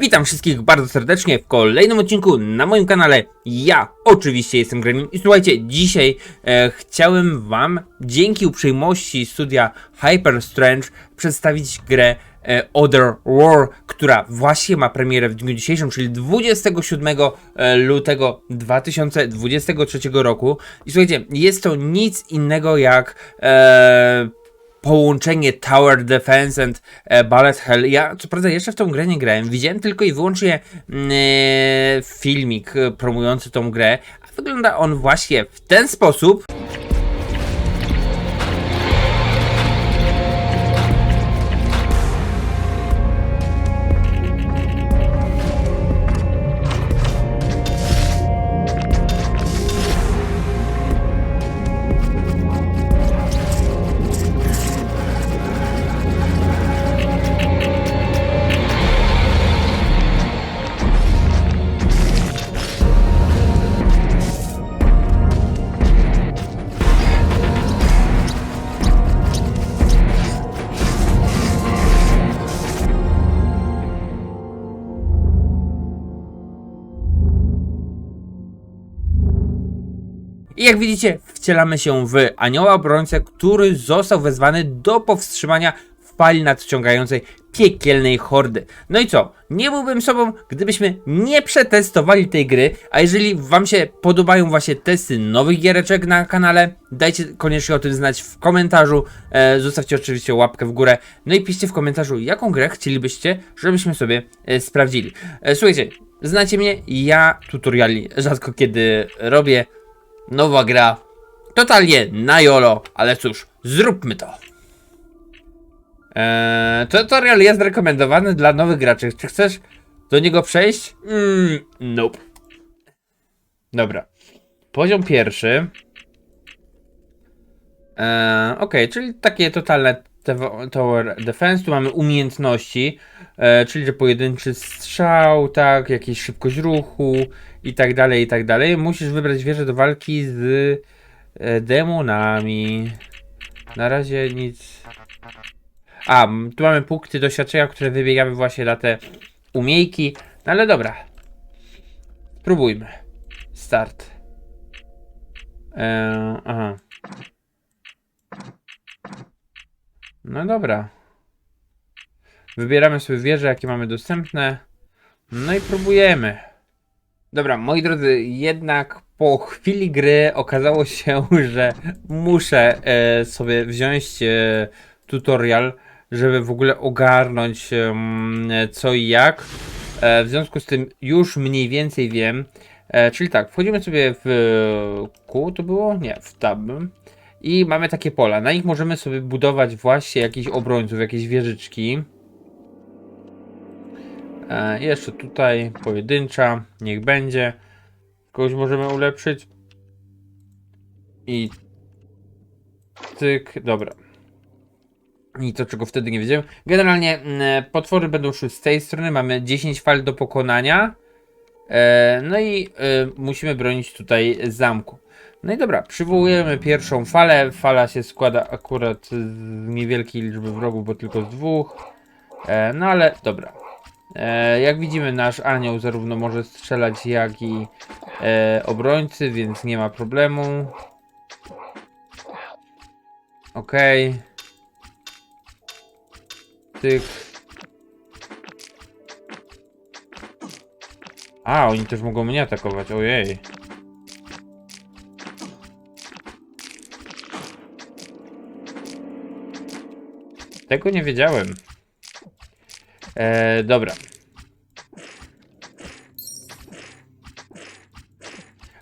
Witam wszystkich bardzo serdecznie w kolejnym odcinku na moim kanale. Ja oczywiście jestem Gremlin i słuchajcie, dzisiaj e, chciałem wam dzięki uprzejmości studia Hyper Strange przedstawić grę e, Other War, która właśnie ma premierę w dniu dzisiejszym, czyli 27 e, lutego 2023 roku. I słuchajcie, jest to nic innego jak e, połączenie Tower Defense and e, Ballet Hell. Ja co prawda jeszcze w tą grę nie grałem, widziałem tylko i wyłącznie mm, e, filmik e, promujący tą grę, a wygląda on właśnie w ten sposób. I jak widzicie, wcielamy się w anioła obrońcę, który został wezwany do powstrzymania fali nadciągającej piekielnej hordy. No i co? Nie byłbym sobą, gdybyśmy nie przetestowali tej gry, a jeżeli wam się podobają właśnie testy nowych giereczek na kanale, dajcie koniecznie o tym znać w komentarzu, e, zostawcie oczywiście łapkę w górę, no i piszcie w komentarzu, jaką grę chcielibyście, żebyśmy sobie e, sprawdzili. E, słuchajcie, znacie mnie, ja tutoriali rzadko kiedy robię, Nowa gra. Totalnie na jolo, ale cóż, zróbmy to. Eee, tutorial jest rekomendowany dla nowych graczy. Czy chcesz do niego przejść? Mm, nope. Dobra. Poziom pierwszy. Eee, ok, czyli takie totalne tower defense. Tu mamy umiejętności, e, czyli że pojedynczy strzał, tak, jakieś szybkość ruchu i tak dalej, i tak dalej. Musisz wybrać wieżę do walki z e, demonami. Na razie nic. A, tu mamy punkty doświadczenia, które wybiegamy właśnie na te umiejki. No ale dobra. Spróbujmy. Start. Eee, aha. No dobra. Wybieramy sobie wieże, jakie mamy dostępne. No i próbujemy. Dobra, moi drodzy, jednak po chwili gry okazało się, że muszę e, sobie wziąć e, tutorial, żeby w ogóle ogarnąć em, co i jak. E, w związku z tym już mniej więcej wiem. E, czyli tak, wchodzimy sobie w Q, to było? Nie, w Tab. I mamy takie pola. Na nich możemy sobie budować właśnie jakichś obrońców, jakieś wieżyczki. E, jeszcze tutaj pojedyncza, niech będzie. Kogoś możemy ulepszyć. I tyk, dobra. I to czego wtedy nie wiedziałem. Generalnie mm, potwory będą szły z tej strony. Mamy 10 fal do pokonania. E, no i e, musimy bronić tutaj zamku. No i dobra, przywołujemy pierwszą falę. Fala się składa akurat z niewielkiej liczby wrogów, bo tylko z dwóch. E, no ale dobra. E, jak widzimy, nasz anioł zarówno może strzelać, jak i e, obrońcy, więc nie ma problemu. Okej. Tyk. A, oni też mogą mnie atakować, ojej. Tego nie wiedziałem. E, dobra.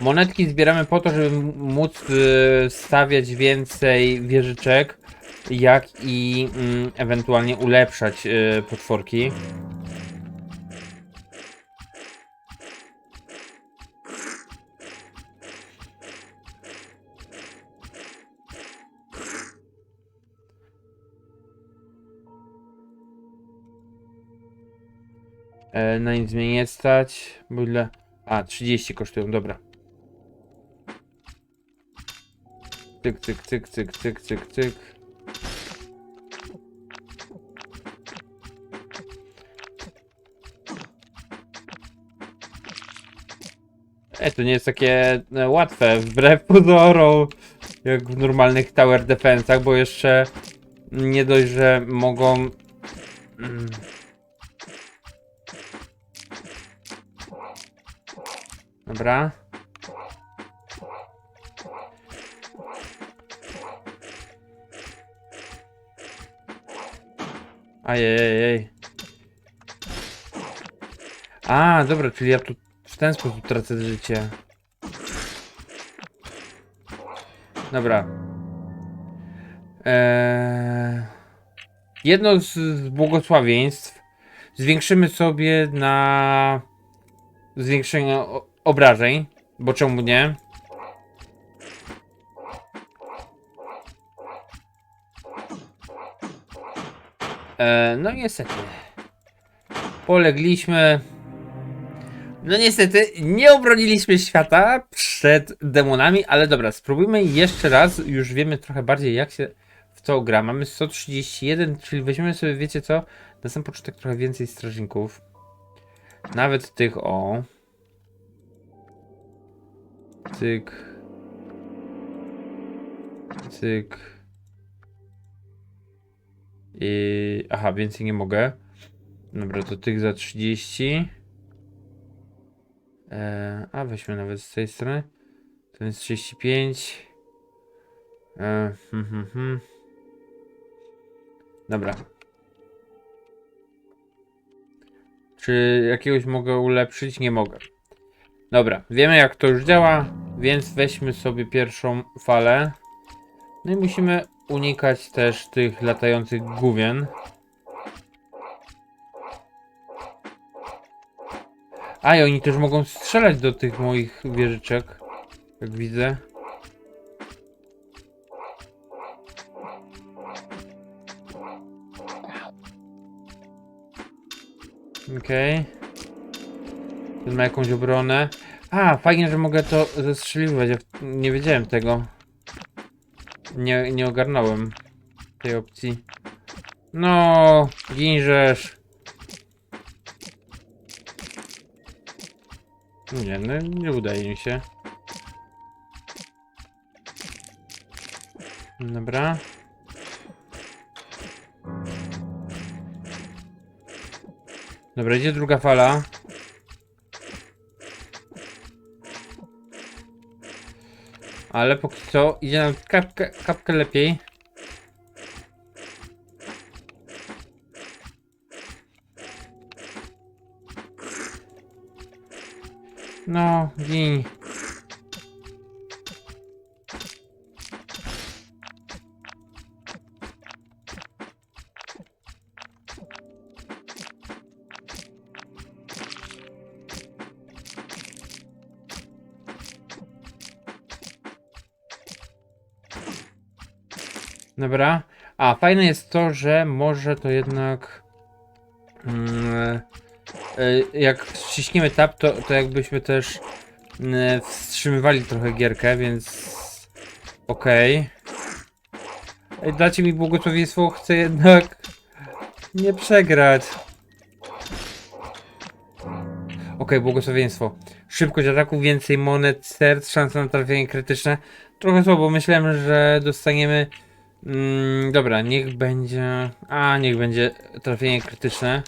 Monetki zbieramy po to, żeby móc y, stawiać więcej wieżyczek, jak i mm, ewentualnie ulepszać y, potworki. E, na nic mnie nie stać. Bo ile... A, 30 kosztują, dobra. Cyk, cyk, cyk, cyk, cyk, cyk, cyk. E, to nie jest takie e, łatwe, wbrew pozorom, jak w normalnych tower defensach, bo jeszcze nie dość, że mogą... Mm. Dobra. Ajajaj. A, dobra, czyli ja tu w ten sposób tracę życie. Dobra. Eee, jedno z, błogosławieństw zwiększymy sobie na zwiększenie obrażeń, bo czemu nie? Eee, no niestety. Polegliśmy. No niestety, nie obroniliśmy świata przed demonami, ale dobra, spróbujmy jeszcze raz. Już wiemy trochę bardziej jak się w to gra. Mamy 131, czyli weźmiemy sobie, wiecie co, na sam początek trochę więcej strażników. Nawet tych o. Cyk. Cyk. I... Aha, więcej nie mogę. Dobra, to tych za 30. E, a weźmy nawet z tej strony. Ten jest 35. E, hmm, hmm, hmm. Dobra. Czy jakiegoś mogę ulepszyć? Nie mogę. Dobra, wiemy jak to już działa, więc weźmy sobie pierwszą falę. No i musimy unikać też tych latających główien. A i oni też mogą strzelać do tych moich wieżyczek. Jak widzę. Okej. Ten ma jakąś obronę. A, fajnie, że mogę to zestrzeliwać. Nie wiedziałem tego. Nie, nie ogarnąłem tej opcji. No, ginżesz. Nie, no nie udaje mi się. Dobra. Dobra, idzie druga fala. Ale póki co idzie nam kapkę, kapkę lepiej. No, gin. Dobra. A, fajne jest to, że może to jednak... Mm, e, jak wciśniemy tab, to, to jakbyśmy też mm, wstrzymywali trochę gierkę, więc... Okej. Ej, Dacie mi błogosławieństwo, chcę jednak nie przegrać. Okej, błogosławieństwo. Szybkość ataku, więcej monet, serc, szansa na trafienie krytyczne. Trochę słabo, myślałem, że dostaniemy... Mm, dobra, niech będzie... A, niech będzie trafienie krytyczne.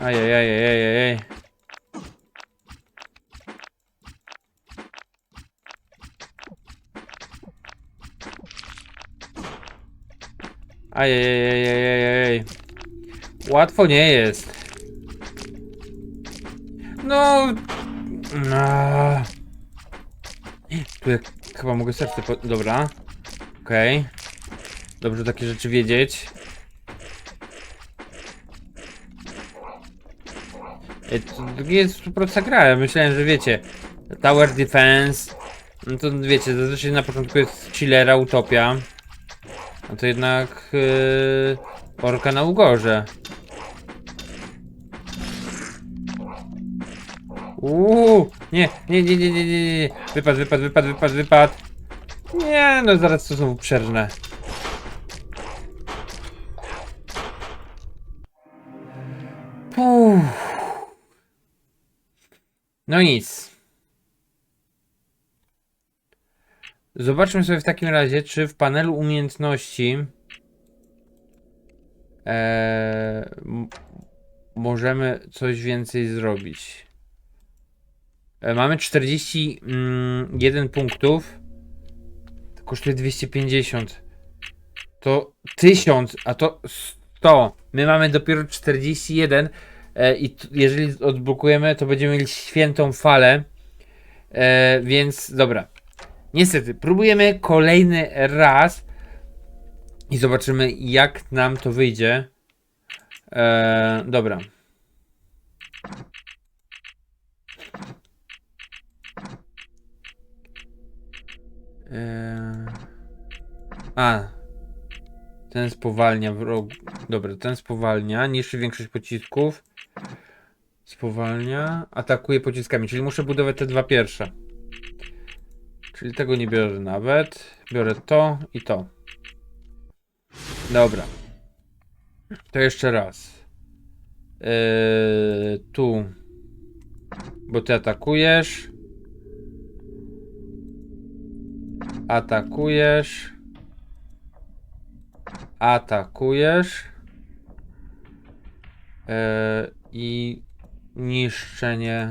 Ajajajajajaj. Łatwo nie jest. No. No. Tu chyba mogę serce po... Dobra. Okej. Dobrze takie rzeczy wiedzieć. Ej, To jest prosta gra, ja myślałem, że wiecie, Tower Defense, no to wiecie, zazwyczaj na początku jest chillera, utopia, a to jednak yy, orka na ugorze. Uuu, nie, nie, nie, nie, nie, nie, nie, wypad, wypad, wypad, wypad, wypad. Nie, no zaraz to znowu przerżnę. Uff. No nic. Zobaczmy sobie w takim razie, czy w panelu umiejętności eee, możemy coś więcej zrobić. E, mamy 41 punktów. To kosztuje 250. To 1000, a to 100. My mamy dopiero 41. E, I jeżeli odblokujemy, to będziemy mieli świętą falę. E, więc dobra. Niestety, próbujemy kolejny raz i zobaczymy, jak nam to wyjdzie. E, dobra. E, a. Ten spowalnia wrogu. Dobra, ten spowalnia, niszczy większość pocisków. Spowalnia, atakuje pociskami, czyli muszę budować te dwa pierwsze. Czyli tego nie biorę nawet. Biorę to i to. Dobra. To jeszcze raz. Yy, tu. Bo ty atakujesz. Atakujesz. Atakujesz. Yy, I niszczenie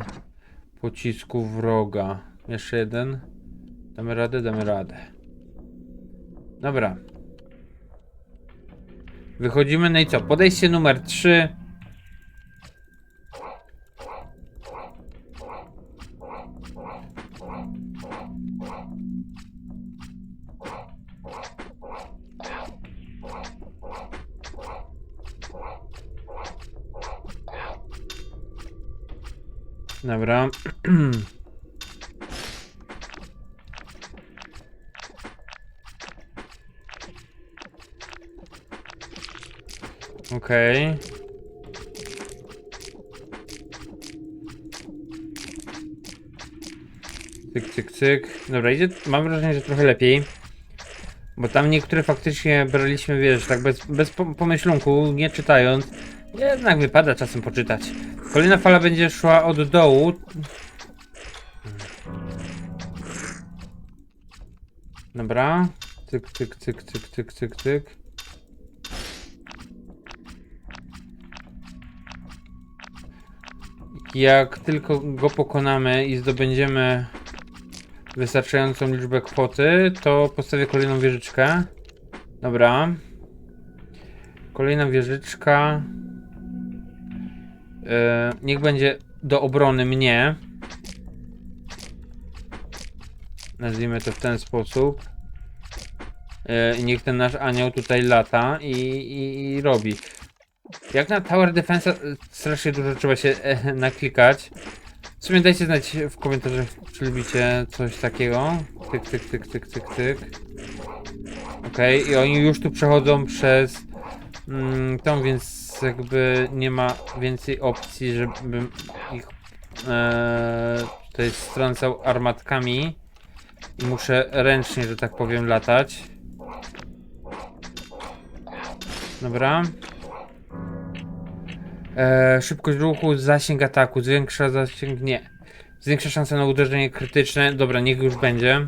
pocisku wroga. Jeszcze jeden. Damy radę, damy radę. Dobra. Wychodzimy, no i co? Podejście numer 3. Dobra. Okej. Cyk, cyk, cyk. Dobra, idzie. Mam wrażenie, że trochę lepiej. Bo tam niektóre faktycznie braliśmy, wiesz, tak bez, bez po- pomyślunku, nie czytając. Jednak wypada czasem poczytać. Kolejna fala będzie szła od dołu. Dobra. Cyk, cyk, cyk, cyk, cyk, cyk, cyk. Jak tylko go pokonamy i zdobędziemy wystarczającą liczbę kwoty, to postawię kolejną wieżyczkę. Dobra. Kolejna wieżyczka. E, niech będzie do obrony mnie. Nazwijmy to w ten sposób. I niech ten nasz anioł tutaj lata i, i, i robi. Jak na Tower Defense strasznie dużo trzeba się e, naklikać. W sumie dajcie znać w komentarzach, czy lubicie coś takiego. Tyk, tyk, tyk, tyk, tyk, tyk. Okej, i oni już tu przechodzą przez mm, tą, więc jakby nie ma więcej opcji, żebym ich e, tutaj strącał armatkami. I muszę ręcznie, że tak powiem, latać. Dobra. E, szybkość ruchu, zasięg ataku, zwiększa zasięg, nie. Zwiększa szanse na uderzenie krytyczne. Dobra, niech już będzie.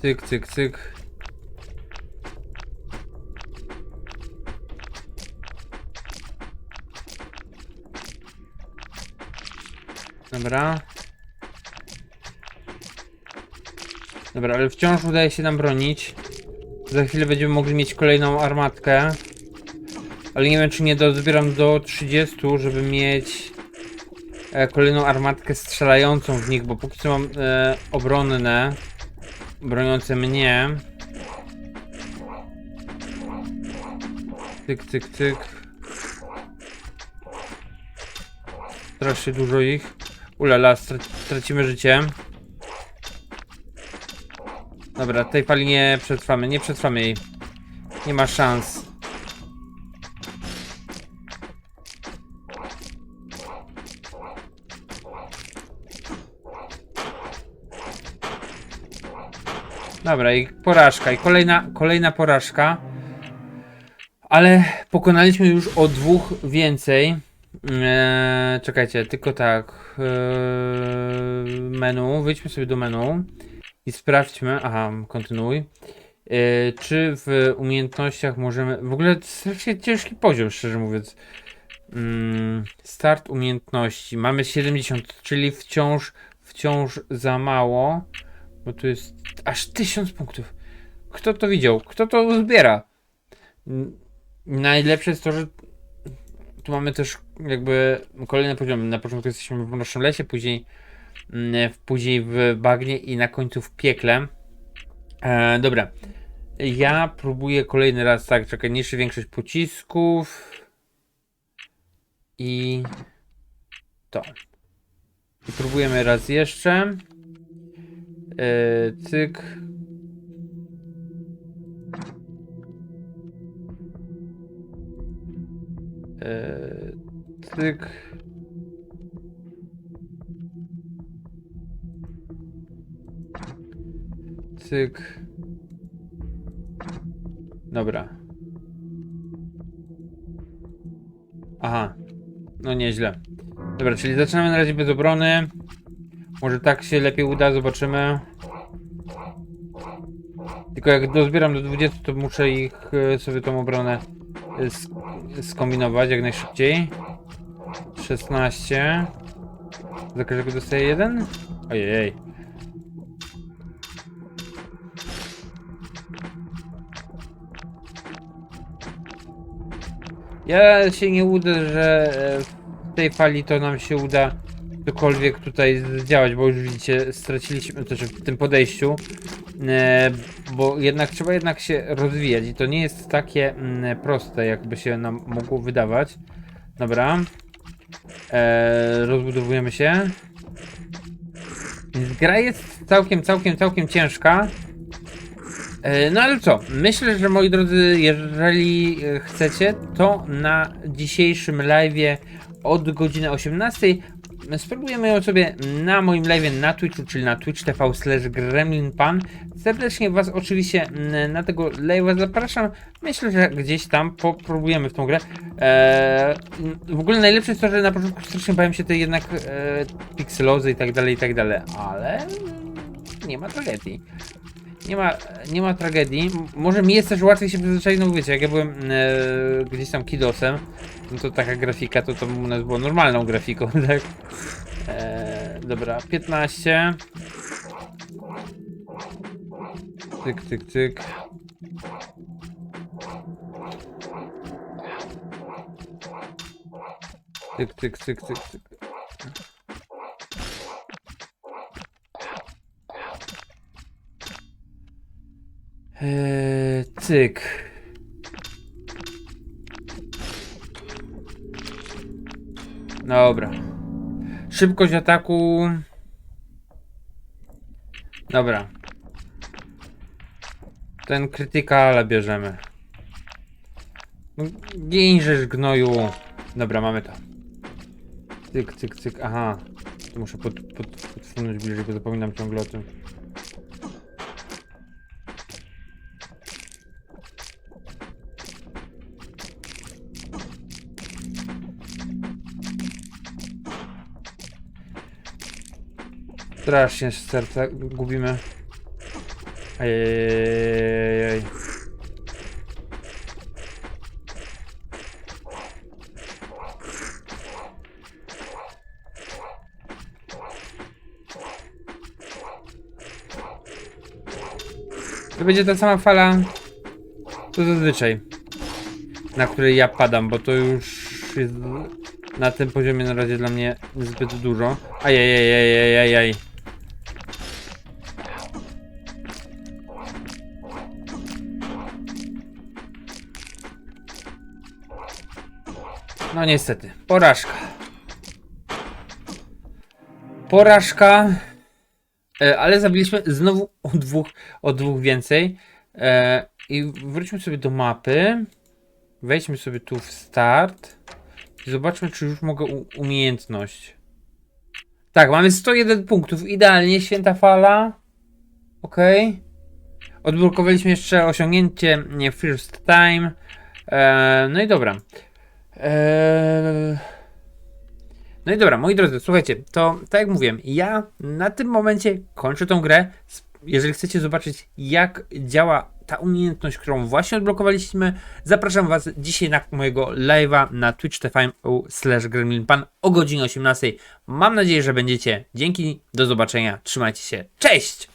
Cyk, cyk, cyk. Dobra. Dobra, ale wciąż udaje się nam bronić. Za chwilę będziemy mogli mieć kolejną armatkę. Ale nie wiem, czy nie dozbieram do 30, żeby mieć e, kolejną armatkę strzelającą w nich, bo póki co mam e, obronne, broniące mnie. Cyk, cyk, cyk. Strasznie dużo ich. Ulala, strac tracimy życie. Dobra, tej fali nie przetrwamy, nie przetrwamy jej. Nie ma szans. Dobra, i porażka, i kolejna, kolejna porażka. Ale pokonaliśmy już o dwóch więcej. Eee, czekajcie, tylko tak. Eee, menu, wyjdźmy sobie do menu i sprawdźmy. Aha, kontynuuj. Eee, czy w umiejętnościach możemy. W ogóle strasznie ciężki poziom, szczerze mówiąc. Mm, start umiejętności. Mamy 70, czyli wciąż, wciąż za mało. Bo tu jest aż 1000 punktów. Kto to widział? Kto to zbiera? Najlepsze jest to, że tu mamy też jakby kolejne poziomy. Na początku jesteśmy w mrocznym lesie, później, w- później w bagnie i na końcu w piekle. E, dobra. Ja próbuję kolejny raz, tak, czekaj, niższy większość pocisków. I to. I próbujemy raz jeszcze. E, cyk. E, cyk. Cyk. Dobra. Aha. No nieźle. Dobra, czyli zaczynamy na razie bez obrony. Może tak się lepiej uda, zobaczymy. Tylko jak dozbieram do 20, to muszę ich e, sobie tą obronę e, sk- skombinować jak najszybciej. 16. Za każdego dostaję jeden? Ojej. Ja się nie uda, że e, w tej fali to nam się uda cokolwiek tutaj zdziałać, bo już widzicie, straciliśmy też w tym podejściu, e, bo jednak trzeba jednak się rozwijać i to nie jest takie mm, proste, jakby się nam mogło wydawać. Dobra. E, rozbudowujemy się. Gra jest całkiem, całkiem, całkiem ciężka. E, No ale co? Myślę, że moi drodzy, jeżeli e, chcecie, to na dzisiejszym live'ie od godziny 18 spróbujemy ją sobie na moim live'ie na Twitchu, czyli na twitch.tv slash gremlinpan. Serdecznie Was oczywiście na tego live'a zapraszam. Myślę, że gdzieś tam popróbujemy w tą grę. Eee, w ogóle najlepsze jest to, że na początku strasznie bałem się tej jednak e, pikselozy i tak dalej, i tak dalej, ale nie ma tragedii. Nie ma, nie ma tragedii. Może mi jest też łatwiej się przyzwyczaić, no wiecie, jak ja byłem e, gdzieś tam kidosem, no to taka grafika to, to u nas była normalną grafiką, tak? E, dobra, 15. Tyk, tyk, tyk. Tyk, tyk, tyk, tyk, tyk. Eee, cyk. Dobra. Szybkość ataku. Dobra. Ten krytykala bierzemy. No, gnoju. Dobra, mamy to. Cyk, cyk, cyk. Aha. Muszę pod, pod, podsunąć bliżej, bo zapominam ciągle o tym. Strasznie serca gubimy. Ejejejejejej. To będzie ta sama fala, co zazwyczaj, na której ja padam, bo to już jest na tym poziomie na razie dla mnie zbyt dużo. Ajajajajajajaj. No niestety, porażka. Porażka. E, ale zabiliśmy znowu o dwóch, o dwóch więcej. E, I wróćmy sobie do mapy. Wejdźmy sobie tu w start. I zobaczmy, czy już mogę umiejętność. Tak, mamy 101 punktów. Idealnie, święta fala. Ok. Odblokowaliśmy jeszcze osiągnięcie nie, First Time. E, no i dobra. E, no i dobra, moi drodzy, słuchajcie, to tak jak mówiłem, ja na tym momencie kończę tą grę. Jeżeli chcecie zobaczyć, jak działa ta umiejętność, którą właśnie odblokowaliśmy, zapraszam Was dzisiaj na mojego live'a na Twitch TV slash gremlinpan o godzinie 18. Mam nadzieję, że będziecie. Dzięki, do zobaczenia, trzymajcie się, cześć!